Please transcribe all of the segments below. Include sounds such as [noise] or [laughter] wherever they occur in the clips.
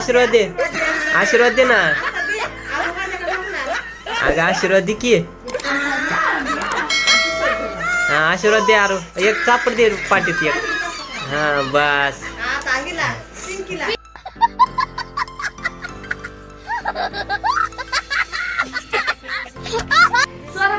आशीर्वाद दे. आशीर्वाद दे ना. अगं आशीर्वाद दे की. हा आशीर्वाद दे आरो. एक चापड दे पाठीत एक. हा बस. स्वरा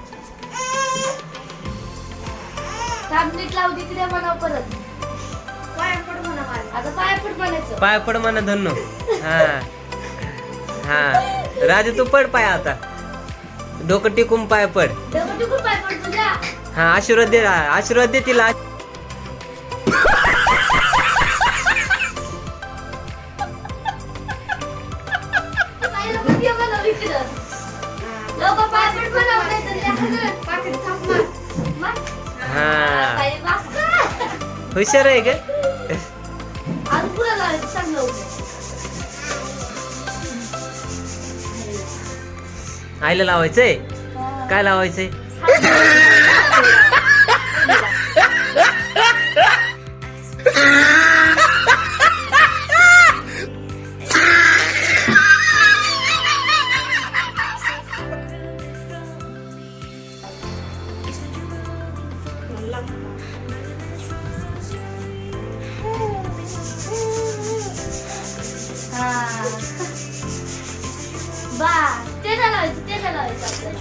हा. थांब, नीट लावू दे तिला म्हणावं परत. आता पाया पड म्हणायचं. पाय पड म्हणा धन्नो. हा. हा. राजू तू पड पाय आता. डोकं टिकून पाय पड. डबल टिकून पाय पड तुझ्या. हा आशीर्वाद दे आशीर्वाद दे तिला. पाय नको इकडं. पाय पड हुशार आहे का? लावायचं आईला लावायचंय? काय लावायचंय? [laughs] हा. बस, ते नाही लावायचं, ते नाही लावायचं आपल्याला.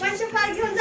हे घेऊन जा,